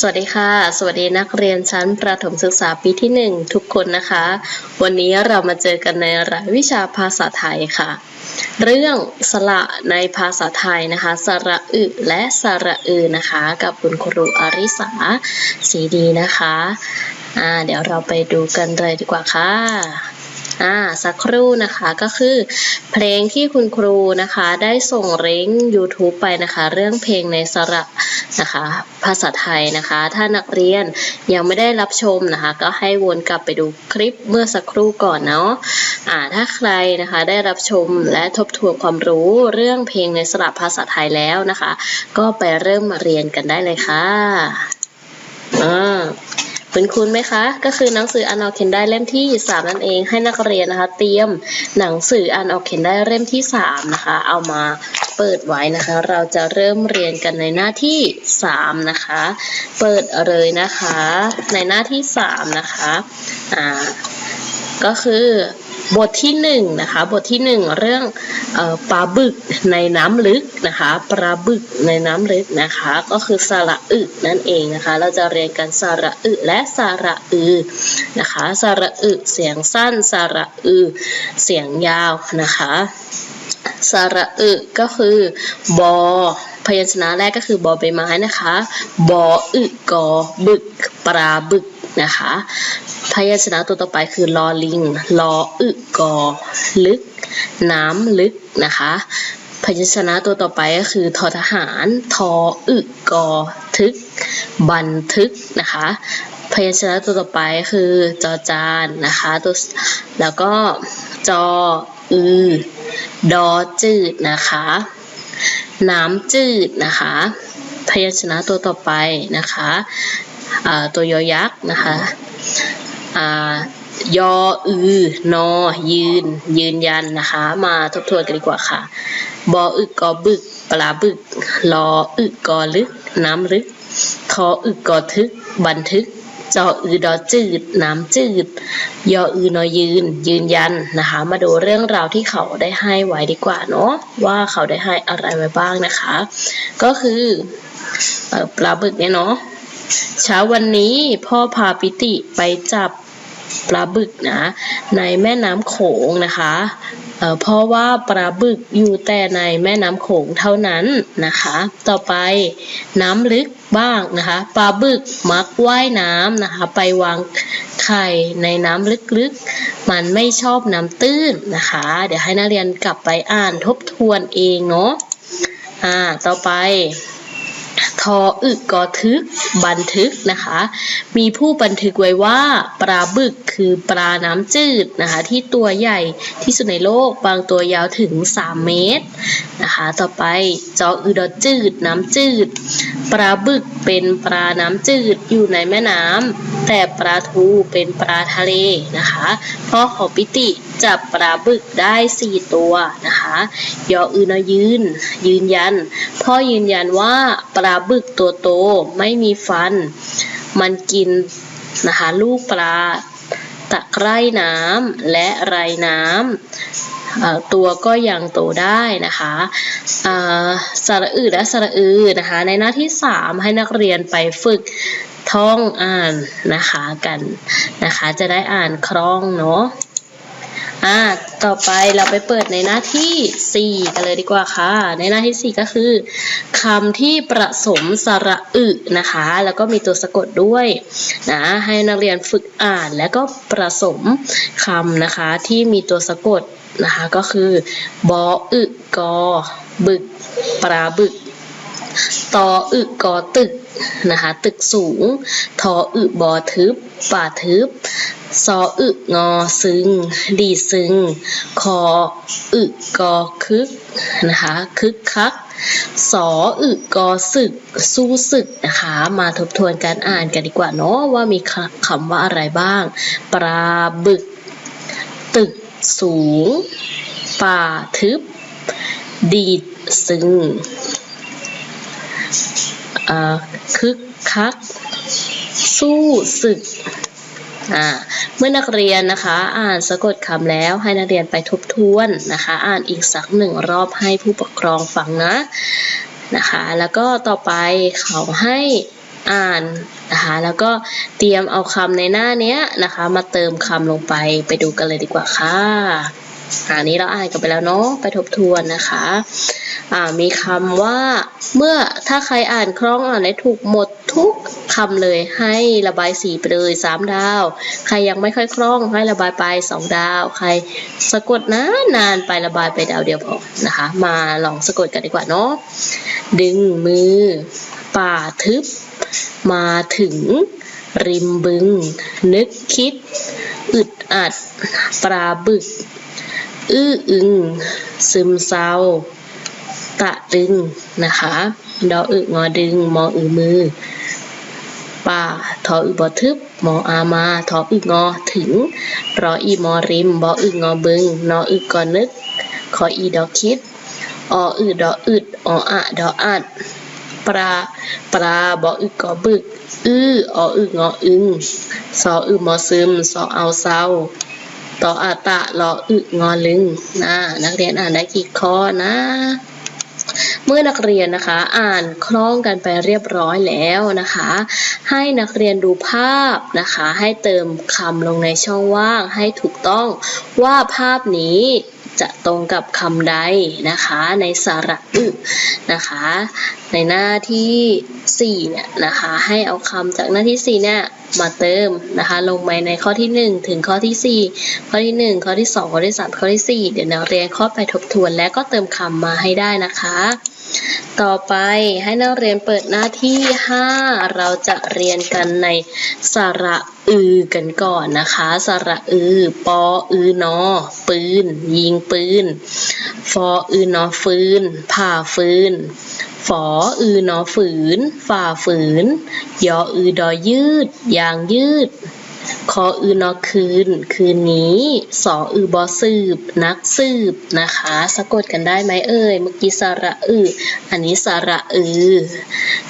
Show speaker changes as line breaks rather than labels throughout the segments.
สวัสดีค่ะ สวัสดีนักเรียนชั้นประถมศึกษาปีที่ 1 ทุกคนนะคะ วันนี้เรามาเจอกันในรายวิชาภาษาไทยค่ะ เรื่องสระในภาษาไทยนะคะสระอึและสระอือนะคะ กับคุณครูอาริสาสีดีนะคะอ่าเดี๋ยวเราไปดูกันเลยดีกว่าค่ะ สักครู่นะคะก็คือ เพลงที่คุณครูนะคะได้ส่งเร้ง YouTube ไปนะคะ เรื่องเพลงในสระนะคะภาษาไทยนะคะ ถ้านักเรียนยังไม่ได้รับชมนะคะ ก็ให้วนกลับไปดูคลิปเมื่อสักครู่ก่อนเนาะอ่าถ้าใครนะคะได้รับชมและทบทวนความรู้เรื่องเพลงในสระภาษาไทยแล้วนะคะ ก็ไปเริ่มมาเรียนกันได้เลยค่ะอ่า คุณคุณไหมคะ ก็คือหนังสืออันออกเขียนได้เล่มที่ 3 นั่นเองให้นักเรียนนะคะ เตรียมหนังสืออันออกเขียนได้เล่มที่ 3 นะคะ เอามาเปิดไว้นะคะ เราจะเริ่มเรียนกันในหน้าที่ 3 นะคะ เปิดเลยนะคะ ในหน้าที่ 3 นะคะอ่าก็คือ บทที่1นะคะบทที่ 1 เรื่องเอ่อปลาบึกในน้ำลึกนะคะปลาบึกในน้ำลึกนะคะ ก็คือสระอึนั่นเองนะคะ เราจะเรียนกันสระอึและสระอือนะคะสระอึเสียงสั้นสระอือเสียงยาวนะคะสระอึก็คือบอพยัญชนะแรกก็คือบอใบไม้นะคะ บออึกอบึก ปลาบึกนะคะ พยัญชนะตัวต่อไปคือลอลิงลออึกอ ลึก น้ำลึกนะคะ พยัญชนะตัวต่อไปก็คือทอทหาร ทออึกอ ทึก บันทึกนะคะ พยัญชนะตัวต่อไปคือจอจานนะคะตัวแล้วก็จออือดอจืดนะคะ น้ำจืดนะคะ พยัญชนะตัวต่อไปนะคะตัวยอยักษ์นะคะ ยออือนอยืน ยืนยันนะคะ มาทบทวนกันดีกว่าค่ะ บออึกกอบึก ปลาบึกลออึกกอลึก น้ำลึกทออึกกอทึก บันทึกจออือดอจืด น้ำจืด ยออือนอยืน ยืนยันนะคะ มาดูเรื่องราวที่เขาได้ให้ไว้ดีกว่าเนาะว่าเขาได้ให้อะไรไว้บ้างนะคะ ก็คือเอ่อปลาบึกเนี่ยเนาะเช้าวันนี้พ่อพาปิติไปจับ ปลาบึกนะในแม่น้ำโขงนะคะเเพราะว่าปลาบึกอยู่แต่ในแม่น้ำโขงเท่านั้นนะคะ ต่อไปน้ำลึกบ้างนะคะปลาบึกมักว่ายน้ำนะคะ ไปวางไข่ในน้ำลึกๆ มันไม่ชอบน้ำตื้นนะคะ เดี๋ยวให้นักเรียนกลับไปอ่านทบทวนเองเนาะอ่าต่อไป ทออึกกอทึก บันทึกนะคะ มีผู้บันทึกไว้ว่าปลาบึกคือปลาน้ำจืดนะคะ ที่ตัวใหญ่ที่สุดในโลกบางตัวยาวถึง 3 เมตรนะคะต่อไปจออือดอจืดน้ำจืด ปลาบึกเป็นปลาน้ำจืดอยู่ในแม่น้ำ แต่ปลาทูเป็นปลาทะเลนะคะพ่อของปิติจับปลาบึกได้ 4 ตัวนะคะยออือนอยืน ยืนยัน พ่อยืนยันว่าปลาบึกตัวโตไม่มีฟัน มันกินนะคะลูกปลาตะไคร่น้ำและไรน้ำ ตัวก็ยังโตได้นะคะสระอือและสระอือนะคะ ในหน้าที่ 3 ให้นักเรียนไปฝึกท่องอ่านนะคะกันนะคะ จะได้อ่านคล่องเนาะ อ่าต่อไปเราไปเปิดในหน้าที่ 4 กันเลยดีกว่าค่ะ ในหน้าที่ 4 ก็คือคำที่ประสมสระอึนะคะ แล้วก็มีตัวสะกดด้วยนะให้นักเรียนฝึกอ่านแล้วก็ประสมคำนะคะที่มีตัวสะกดนะคะก็คือบออึกอบึก ปลาบึกตออึกอตึกนะคะตึกสูง ทออึบอทึบ ป่าทึบ ซออึงอซึง ดีซึง คออึกอคึกนะคะคึกคักสออึกอสึก สู้สึกนะคะ มาทบทวนการอ่านกันดีกว่าเนาะว่ามีคำว่าอะไรบ้าง ปลาบึก ตึกสูง ป่าทึบ ดีดซึงคึกคัก สู้ศึกอ่าเมื่อนักเรียนนะคะอ่านสะกดคำแล้วให้นักเรียนไปทบทวนนะคะ อ่านอีกสักหนึ่งรอบให้ผู้ปกครองฟังนะนะคะ แล้วก็ต่อไปเขาให้อ่านนะคะแล้วก็เตรียมเอาคำในหน้าเนี้ยนะคะ มาเติมคำลงไปไปดูกันเลยดีกว่าค่ะ อันนี้เราอ่านกันไปแล้วเนาะไปทบทวนนะคะอ่ามีคำว่าเมื่อถ้าใครอ่านคล่องอ่านได้ถูกหมดทุกคำเลยให้ระบายสีไปเลยสามดาว ใครยังไม่ค่อยคล่องให้ระบายไปสองดาว ใครสะกดนานนานไประบายไปดาวเดียวพอนะคะ มาลองสะกดกันดีกว่าเนาะดึงมือ ป่าทึบ มาถึง ริมบึง นึกคิด อึดอัด ปลาบึก อื้ออึง ซึมเศร้า ตะดึงนะคะดออึงอดึง มออือมือป่าทออึบอทึบ มออามา ทออึงอถึง รออีมอริม บออึงอบึง นออึกอนึก ขออีดอคิด ออือดออึดออะดออัดปลาปลาบออึกกอบึก อื้อออึงออึง สออึมอซึม สอเอาเศร้า ต่ออาตะรออึงอลึงนะนักเรียนอ่านได้กี่ข้อนะ เมื่อนักเรียนนะคะอ่านคล่องกันไปเรียบร้อยแล้วนะคะ ให้นักเรียนดูภาพนะคะ ให้เติมคำลงในช่องว่างให้ถูกต้องว่าภาพนี้จะตรงกับคำใดนะคะในสระอึนะคะ ในหน้าที่4เนี่ยนะคะ ให้เอาคำจากหน้าที่4เนี่ยมาเติมนะคะ ลงไปในข้อที่ 1 ถึงข้อที่ 4 ข้อที่ 1 ข้อที่ 2 ข้อที่ 3 ข้อที่ 4 เดี๋ยวนักเรียนข้อไปทบทวนและก็เติมคำมาให้ได้นะคะ ต่อไปให้นักเรียนเปิดหน้าที่ 5 เราจะเรียนกันในสระอือกันก่อนนะคะ สระอือ ปออือนอ ปืน ยิงปืน ฟออือนอฟืน ผ่าฟืนฝออือนอฝืน ฝ่าฝืน ยออือดอยืดยางยืดคออือนอคืน คืนนี้สออือบอสืบ นักสืบนะคะ สะกดกันได้ไหมเอ่ยเมื่อกี้สระอืออันนี้สระอือ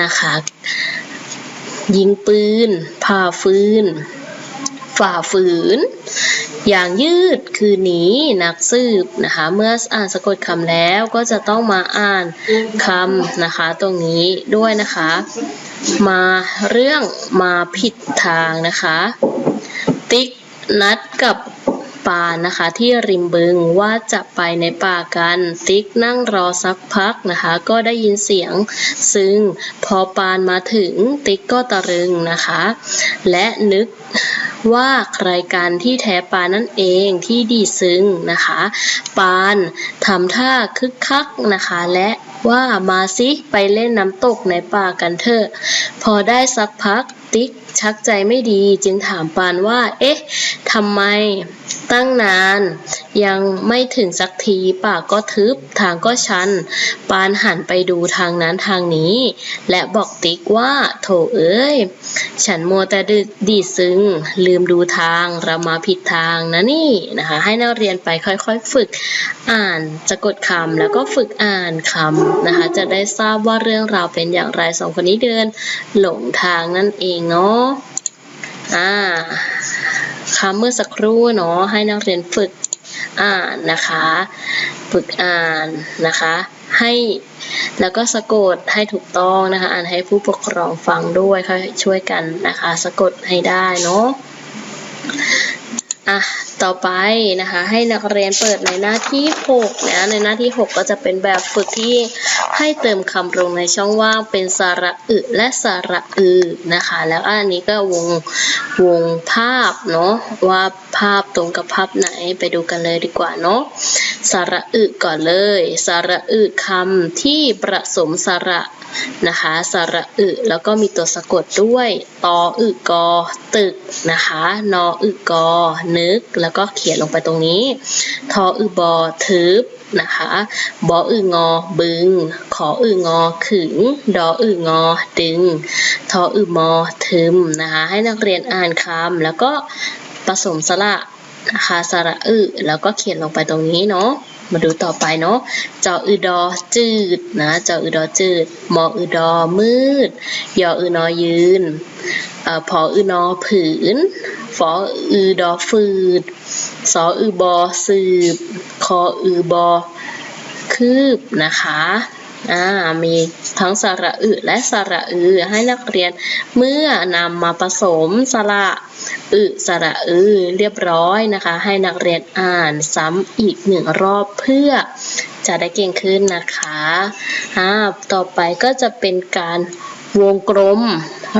นะคะ ยิงปืนผ่าฟืน ฝ่าฝืน อย่างยืดคือหนีนักสืบนะคะ เมื่ออ่านสะกดคำแล้วก็จะต้องมาอ่านคำนะคะ ตรงนี้ด้วยนะคะ มาเรื่องมาผิดทางนะคะ ติ๊กนัดกับปานนะคะที่ริมบึงว่าจะไปในป่ากัน ติ๊กนั่งรอสักพักนะคะ ก็ได้ยินเสียง ซึ่งพอปานมาถึงติ๊กก็ตะลึงนะคะ และนึก ว่าใครการที่แท้ปานนั่นเองที่ดีซึ้งนะคะ ปานทำท่าคึกคักนะคะ และว่ามาสิไปเล่นน้ำตกในป่ากันเถอะ พอได้สักพักติ๊กชักใจไม่ดีจึงถามปานว่า เอ๊ะทำไมตั้งนาน ยังไม่ถึงสักทีปากก็ทึบทางก็ชัน ปานหันไปดูทางนั้นทางนี้ และบอกติ๊กว่า โถเอ้ย ฉันมัวแต่ดีดซึ้ง ลืมดูทางเรามาผิดทางนะนี่นะคะ ให้นักเรียนไปค่อยๆฝึกอ่านจะกดคำแล้วก็ฝึกอ่านคำนะคะ จะได้ทราบว่าเรื่องราวเป็นอย่างไรสองคนนี้เดิน หลงทางนั่นเองเนาะอ่าคำเมื่อสักครู่เนาะให้นักเรียนฝึกอ่านนะคะ ฝึกอ่านนะคะ ให้แล้วก็สะกดให้ถูกต้องนะคะ อ่านให้ผู้ปกครองฟังด้วยค่ะช่วยกันนะคะ สะกดให้ได้เนาะอะต่อไปนะคะ ให้นักเรียนเปิดในหน้าที่6นะในหน้าที่ 6 ก็จะเป็นแบบฝึกที่ ให้เติมคำลงในช่องว่างเป็นสระอึและสระอือนะคะ แล้วอันนี้ก็วงวงภาพเนาะว่าภาพตรงกับภาพไหนไปดูกันเลยดีกว่าเนาะสระอึก่อนเลย สระอึคำที่ประสมสระนะคะสระอึแล้วก็มีตัวสะกดด้วยตออึกอตึกนะคะนออึกอนึก แล้วก็เขียนลงไปตรงนี้ ทออึบอทึบ นะคะบออึงอบึง ขออึงอขึง ดออึงอดึง ทออึมอทึมนะคะให้นักเรียนอ่านคำแล้วก็ผสมสระนะคะสระอึแล้วก็เขียนลงไปตรงนี้เนาะมาดูต่อไปเนาะจออือดอจืดนะจออือดอจืด มออือดอมืด ยออือนอยืนเอ่อพออือนอผืน ฟออือดอฟืด สออือบอสืบ คออือบอคืบนะคะอ่ามีทั้งสระอึและสระอือให้นักเรียนเมื่อนำมาผสมสระอึสระอือเรียบร้อยนะคะ ให้นักเรียนอ่านซ้ำอีกหนึ่งรอบเพื่อจะได้เก่งขึ้นนะคะอ่าต่อไปก็จะเป็นการ วงกลม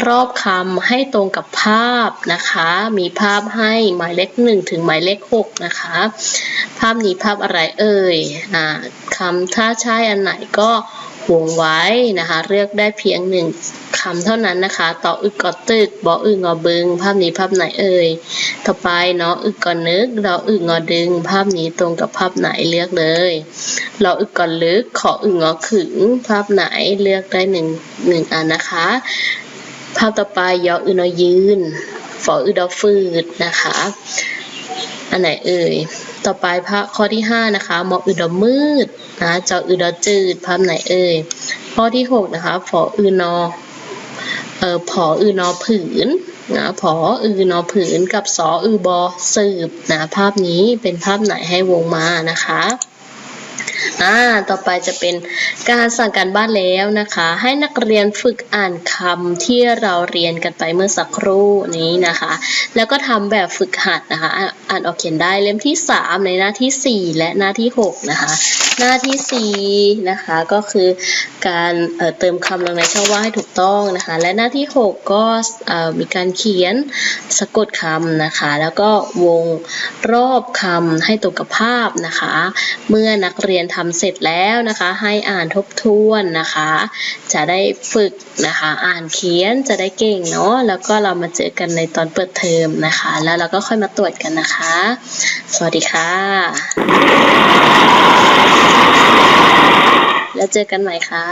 รอบคำให้ตรงกับภาพนะคะ มีภาพให้หมายเลขหนึ่งถึงหมายเลขหกนะคะ ภาพนี้ภาพอะไรเอ่ยอ่าคำถ้าใช่อันไหนก็วงไว้นะคะ เลือกได้เพียงหนึ่งคำเท่านั้นนะคะ ต่ออึกกอตึกบออึงอบึง ภาพนี้ภาพไหนเอ่ย ต่อไปเนาะอึกกอนึกดออึงอดึง ภาพนี้ตรงกับภาพไหนเลือกเลย เราอึกกอลึก ขออึงอขึง ภาพไหนเลือกได้หนึ่งหนึ่งอันนะคะ ภาพต่อไปยออึนอยืนฝออึดอฟืดนะคะ อันไหนเอ่ยต่อไปภาพข้อที่ 5 นะคะมออึดอมืดนะจออึดอจืดภาพไหนเอ่ยข้อที่ 6 นะคะฝออึนอเอ่อผออืนอผืน นะผออือนอผืนกับสออือบอสืบนะภาพนี้เป็นภาพไหนให้วงมานะคะอ่าต่อไปจะเป็นการสั่งการบ้านแล้วนะคะ ให้นักเรียนฝึกอ่านคำที่เราเรียนกันไปเมื่อสักครู่นี้นะคะ แล้วก็ทำแบบฝึกหัดนะคะอ่าอ่านออกเขียนได้เล่มที่ 3 ในหน้าที่ 4 และหน้าที่ 6 นะคะ หน้าที่ 4 นะคะ ก็คือการเเติมคำลงในช่องว่างให้ถูกต้องนะคะ และหน้าที่ 6 ก็มีการเขียนสะกดคำนะคะ แล้วก็วงรอบคำให้ตรงกับภาพนะคะ เมื่อนักเรียนทำเสร็จแล้วนะคะ ให้อ่านทบทวนนะคะ จะได้ฝึกนะคะ อ่านเขียนจะได้เก่งเนาะแล้วก็เรามาเจอกันในตอนเปิดเทอมนะคะ แล้วเราก็ค่อยมาตรวจกันนะคะ สวัสดีค่ะแล้วเจอกันใหม่ค่ะ